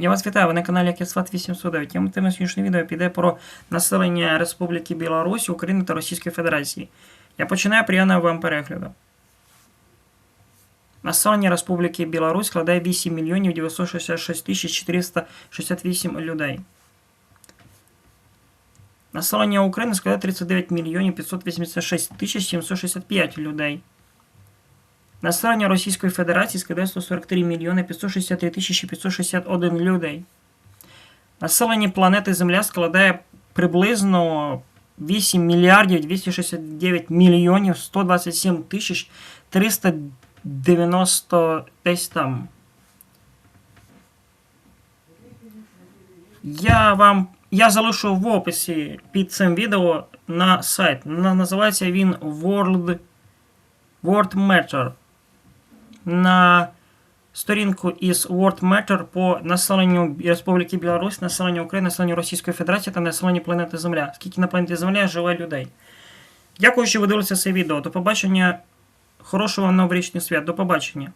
Я вас вітаю, на каналі Кесват 809. Тема сьогоднішнього відео піде про населення Республіки Білорусь, України та Російської Федерації. Я починаю приємного вам перегляду. Населення Республіки Білорусь складає 8 мільйонів 966 тисяч 468 людей. Населення України складає 39 мільйонів 586 тисяч 765 людей. Населення Російської Федерації складає 143 мільйони 563 тисячі 561 людей. Населення планети Земля складає приблизно 8 мільярдів 269 мільйонів 127 тисяч 390 десь там. Я вам я залишу в описі під цим відео на сайт. Називається він World World Matter. На сторінку із World Matter по населенню Республіки Білорусь, населенню України, населенню Російської Федерації та населенню планети Земля. Скільки на планеті Земля живе людей. Дякую, що ви дивилися це відео. До побачення. Хорошого вам новорічний свят. До побачення.